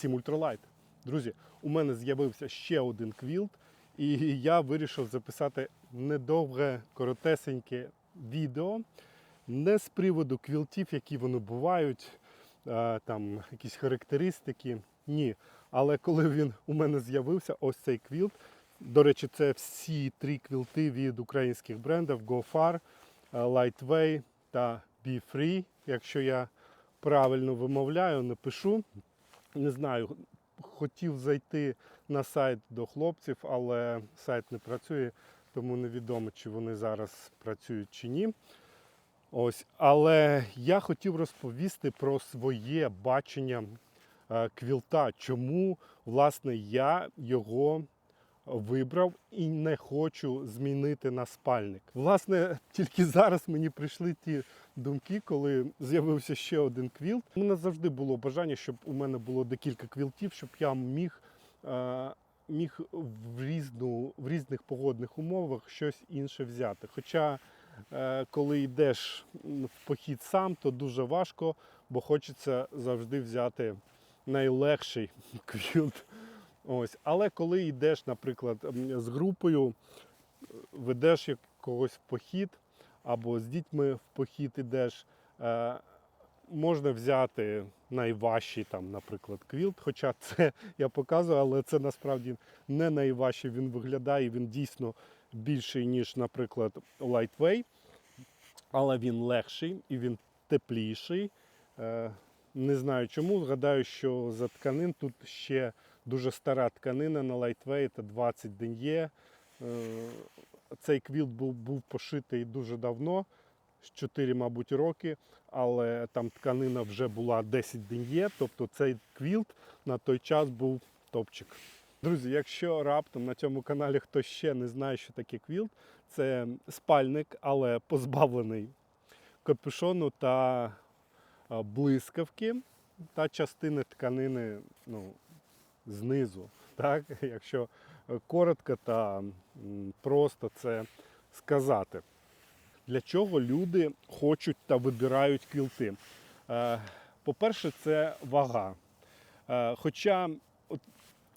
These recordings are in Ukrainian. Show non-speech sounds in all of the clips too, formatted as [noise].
Всім ультралайт. Друзі, у мене з'явився ще один квілт, і я вирішив записати недовге, коротесеньке відео. Не з приводу квілтів, які вони бувають, е, там якісь характеристики. Ні. Але коли він у мене з'явився, ось цей квілт. До речі, це всі три квілти від українських брендів GoFar, е, Lightway та Be Free. Якщо я правильно вимовляю, напишу. Не знаю, хотів зайти на сайт до хлопців, але сайт не працює, тому невідомо, чи вони зараз працюють чи ні. Ось, але я хотів розповісти про своє бачення е, квілта, чому власне я його вибрав і не хочу змінити на спальник. Власне, тільки зараз мені прийшли ті думки, коли з'явився ще один квілт. У мене завжди було бажання, щоб у мене було декілька квілтів, щоб я міг, е, міг в, різну, в різних погодних умовах щось інше взяти. Хоча, е, коли йдеш в похід сам, то дуже важко, бо хочеться завжди взяти найлегший [laughs] квілт. Ось. Але коли йдеш, наприклад, з групою, е, ведеш якогось похід, або з дітьми в похід ідеш, е, можна взяти найважчий, там, наприклад, квілт. Хоча [laughs] це я показую, але це насправді не найважчий. Він виглядає, він дійсно більший, ніж, наприклад, Lightway, але він легший і він тепліший. Е, Не знаю чому. Згадаю, що за тканин тут ще дуже стара тканина на Lightway, це 20 ден'є. Цей квілт був, був пошитий дуже давно, з 4, мабуть, роки, але там тканина вже була 10 ден'є, тобто цей квілт на той час був топчик. Друзі, якщо раптом на цьому каналі хтось ще не знає, що таке квілт, це спальник, але позбавлений капюшону та блискавки та частини тканини ну, знизу. Так? [laughs] Якщо коротко та просто це сказати. Для чого люди хочуть та вибирають квілти? Е, По-перше, це вага. Е, Хоча,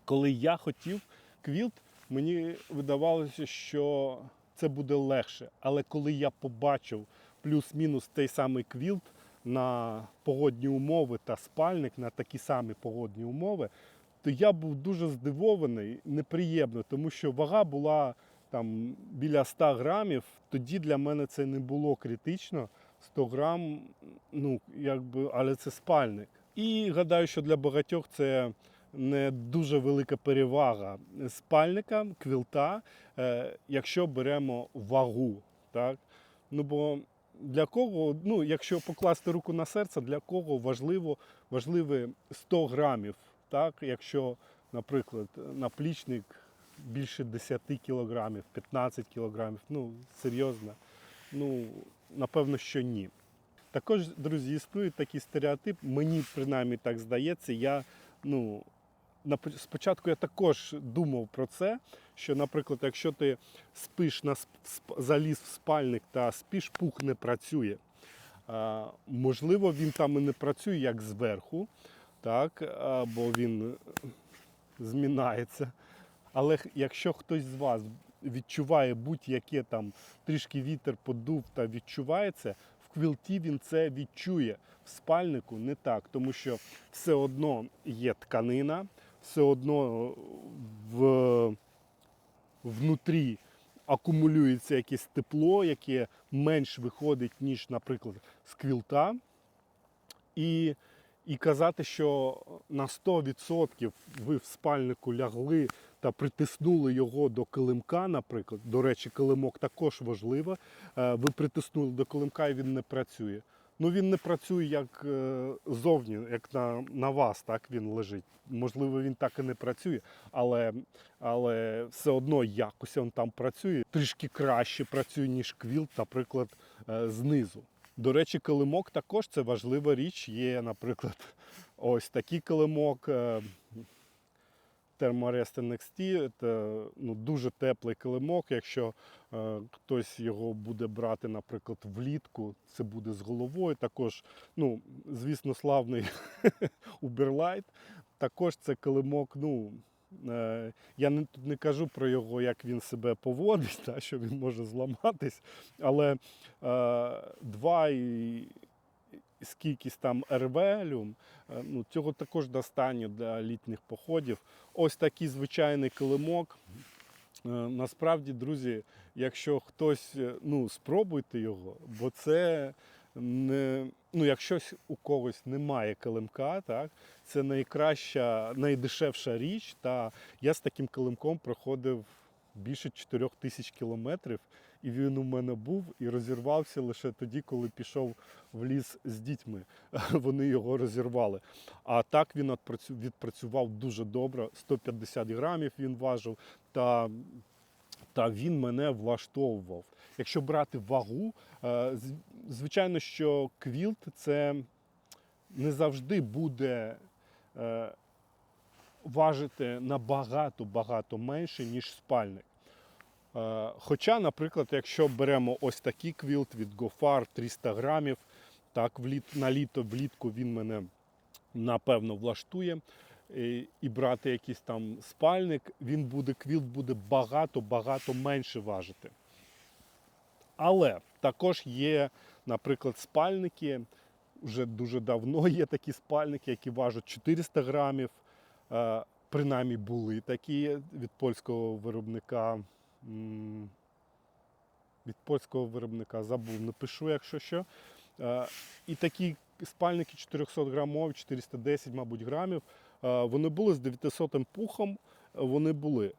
коли я хотів квілт, мені видавалося, що це буде легше. Але коли я побачив плюс-мінус той самий квілт на погодні умови та спальник на такі самі погодні умови, то я був дуже здивований, неприємно, тому що вага була там біля 100 грамів. Тоді для мене це не було критично. 100 грам, ну якби, але це спальник. І гадаю, що для багатьох це не дуже велика перевага спальника, квілта, е, якщо беремо вагу. Так? Ну бо для кого, ну, якщо покласти руку на серце, для кого важливо, важливі 100 грамів, так? якщо, наприклад, наплічник більше 10 кілограмів, 15 кілограмів, ну, серйозно, ну, напевно, що ні. Також, друзі, існує такий стереотип, мені принаймні так здається, я, ну, спочатку я також думав про це, що, наприклад, якщо ти спиш на заліз в спальник та спиш, пух не працює. Можливо, він там і не працює як зверху, так, а, бо він е, змінається. Але якщо хтось з вас відчуває будь-яке там трішки вітер подув та відчуває це, в квілті він це відчує. В спальнику не так, тому що все одно є тканина, все одно в, внутрі акумулюється якесь тепло, яке менш виходить, ніж, наприклад, з квілта. І, і казати, що на 100% ви в спальнику лягли та притиснули його до килимка, наприклад. До речі, килимок також важливо. Е, Ви притиснули до килимка і він не працює. Ну він не працює як е, зовні, як на, на вас, так він лежить. Можливо, він так і не працює, але, але все одно якось він там працює. Трішки краще працює, ніж квілт, наприклад, е, знизу. До речі, килимок також це важлива річ. Є, наприклад, [laughs] ось такий килимок. е, Thermarest NXT це ну, дуже теплий килимок. Якщо е, хтось його буде брати, наприклад, влітку, це буде з головою. Також, ну, звісно, славний [laughs] Uberlight. також це килимок, ну. Е, Я не, тут не кажу про його, як він себе поводить, [laughs] та, що він може зламатись, але е, два і, скількись там РВЛюм, е, ну, цього також достатньо для літніх походів. Ось такий звичайний килимок. Е, Насправді, друзі, якщо хтось, е, ну, спробуйте його, бо це не, ну, якщо у когось немає килимка, так, це найкраща, найдешевша річ. Та я з таким килимком проходив більше 4 тисяч кілометрів, і він у мене був і розірвався лише тоді, коли пішов в ліс з дітьми. [laughs] Вони його розірвали. А так він відпрацював дуже добре. 150 грамів він важив, та, та він мене влаштовував. Якщо брати вагу, е, звичайно, що квілт це не завжди буде е, важити набагато багато менше, ніж спальник. Е, Хоча, наприклад, якщо беремо ось такий квілт від Гофар 300 грамів, так, на літо влітку він мене напевно влаштує. І, брати якийсь там спальник, він буде, квілт буде багато-багато менше важити. Але також є, наприклад, спальники. Вже дуже давно [laughs] є такі спальники, які важать 400 грамів. Е, Принаймні були такі від польського виробника. Від польського виробника забув, напишу, якщо що. Е, І такі спальники 400 грамові, 410, мабуть, грамів. Вони були з 900 пухом, вони були.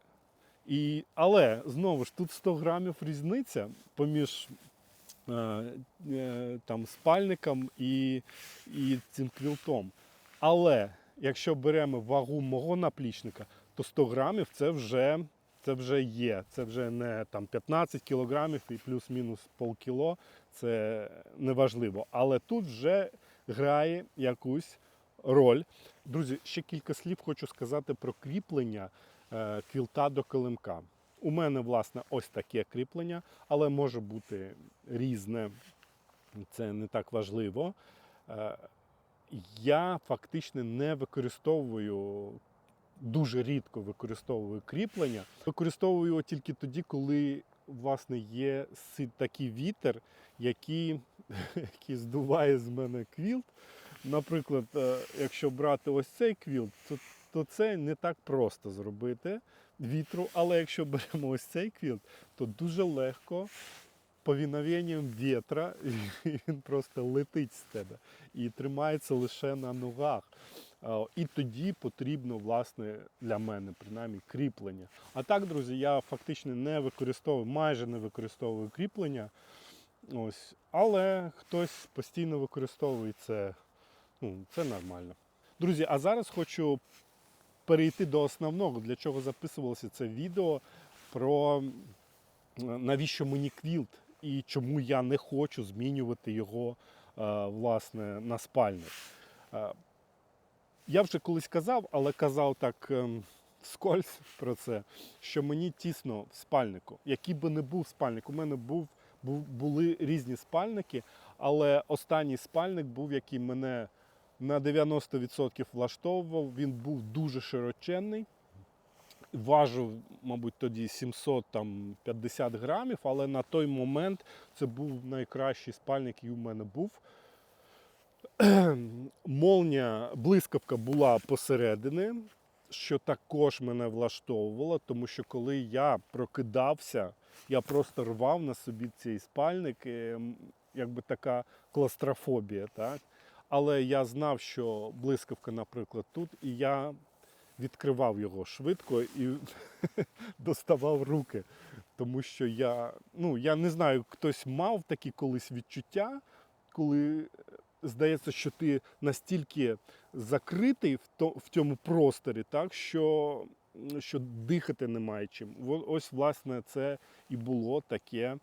І, але знову ж тут 100 грамів різниця поміж е, е, там, спальником і, і цим квілтом. Але якщо беремо вагу мого наплічника, то 100 грамів це вже, це вже є. Це вже не там, 15 кілограмів і плюс-мінус полкіло. Це неважливо. Але тут вже грає якусь роль. Друзі, ще кілька слів хочу сказати про кріплення е, квілта до килимка. У мене, власне, ось таке кріплення, але може бути різне. Це не так важливо. Е, Я фактично не використовую, дуже рідко використовую кріплення. Використовую його тільки тоді, коли власне є такий вітер, який, [laughs] який здуває з мене квілт. Наприклад, е, якщо брати ось цей квілт, то, то це не так просто зробити вітру. Але якщо [laughs] беремо ось цей квілт, то дуже легко повіновенням вітра [laughs] він просто летить з тебе і тримається лише на ногах. І тоді потрібно, власне, для мене, принаймні, кріплення. А так, друзі, я фактично не використовую, майже не використовую кріплення. Ось. Але хтось постійно використовує це. Ну, це нормально. Друзі, а зараз хочу перейти до основного, для чого записувалося це відео про е, навіщо мені квілт і чому я не хочу змінювати його е, власне на спальник. Е, Я вже колись казав, але казав так ем, вскользь про це, що мені тісно в спальнику. Який би не був спальник, у мене був, були різні спальники, але останній спальник був, який мене на 90% влаштовував. Він був дуже широченний. Важив, мабуть, тоді 750 грамів, але на той момент це був найкращий спальник, який у мене був. [clears throat] Молня, блискавка була посередині, що також мене влаштовувало, тому що коли я прокидався, я просто рвав на собі цей спальник, е, якби така кластрофобія. Так? Але я знав, що блискавка, наприклад, тут, і я відкривав його швидко і [laughs] доставав руки. Тому що я, ну, я не знаю, хтось мав такі колись відчуття, коли е, здається, що ти настільки закритий в, цьому просторі, так, що, що дихати немає чим. Ось, власне, це і було таке,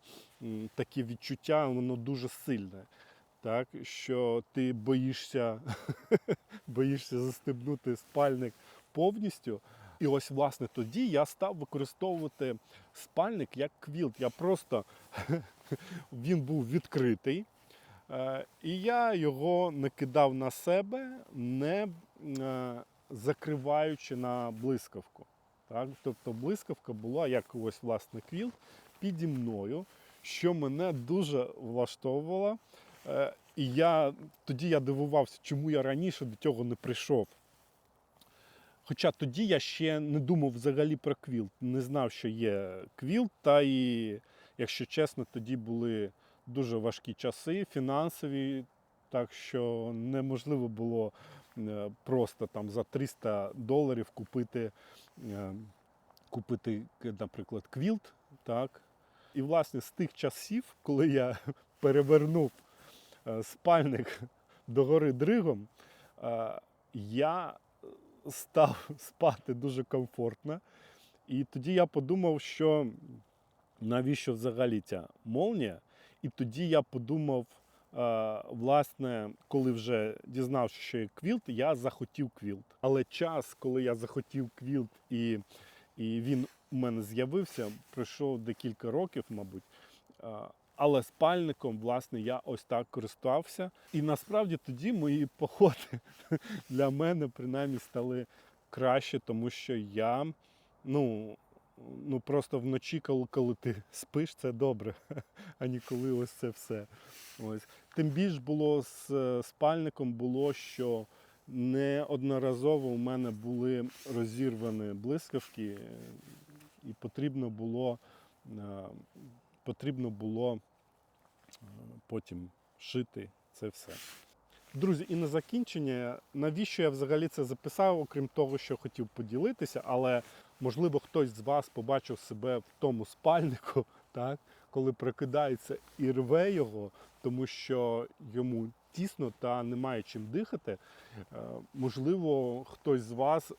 таке відчуття, воно дуже сильне. Так, що ти боїшся, [laughs] боїшся застебнути спальник повністю. І ось, власне, тоді я став використовувати спальник як квілт. Я просто [laughs] він був відкритий, е, і я його не кидав на себе, не е, закриваючи на блискавку. Так? Тобто блискавка була як ось власне квілт піді мною, що мене дуже влаштовувало. Е, І я, тоді я дивувався, чому я раніше до цього не прийшов. Хоча тоді я ще не думав взагалі про квілт, не знав, що є квілт, та і, якщо чесно, тоді були дуже важкі часи, фінансові, так що неможливо було е, просто там за 300 доларів купити, е, купити, наприклад, квілт. Так. І власне з тих часів, коли я [laughs] перевернув спальник [laughs] догори дригом, е, я став [laughs] спати дуже комфортно. І тоді я подумав, що навіщо взагалі ця молнія? І тоді я подумав, е, власне, коли вже дізнався, що є квілт, я захотів квілт. Але час, коли я захотів квілт і, і він у мене з'явився, пройшов декілька років, мабуть. Але спальником, власне, я ось так користувався. І насправді тоді мої [laughs] походи для мене принаймні стали краще, тому що я ну, ну просто вночі, коли, коли ти [laughs] спиш, це добре, а не коли ось це все. Ось. Тим більш було з е, спальником, було, що неодноразово у мене були розірвані блискавки, і потрібно було, е, потрібно було потім шити це все. Друзі, і на закінчення, навіщо я взагалі це записав, окрім того, що хотів поділитися, але можливо хтось з вас побачив себе в тому спальнику, [laughs] так, коли прокидається і рве його, тому що йому тісно та немає чим дихати. Е, Можливо, хтось з вас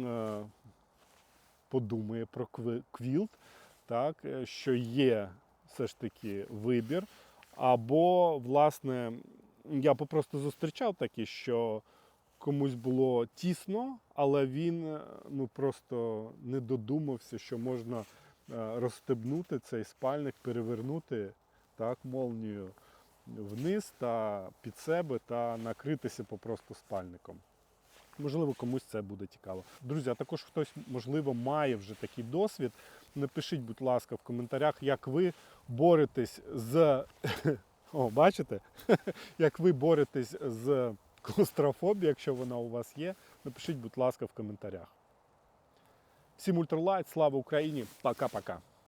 е, подумає про квілт, так, е, що є все ж таки вибір. Або, власне, я попросту зустрічав такі, що комусь було тісно, але він е, ну, просто не додумався, що можна е, розстебнути цей спальник, перевернути так, молнію вниз та під себе та накритися попросту спальником. Можливо, комусь це буде цікаво. Друзі, а також хтось, можливо, має вже такий досвід. Напишіть, будь ласка, в коментарях, як ви боретесь з. [laughs] О, бачите? [laughs] Як ви боретесь з клаустрофобією, якщо вона у вас є, напишіть, будь ласка, в коментарях. Всім ультралайт, слава Україні! Пока-пока!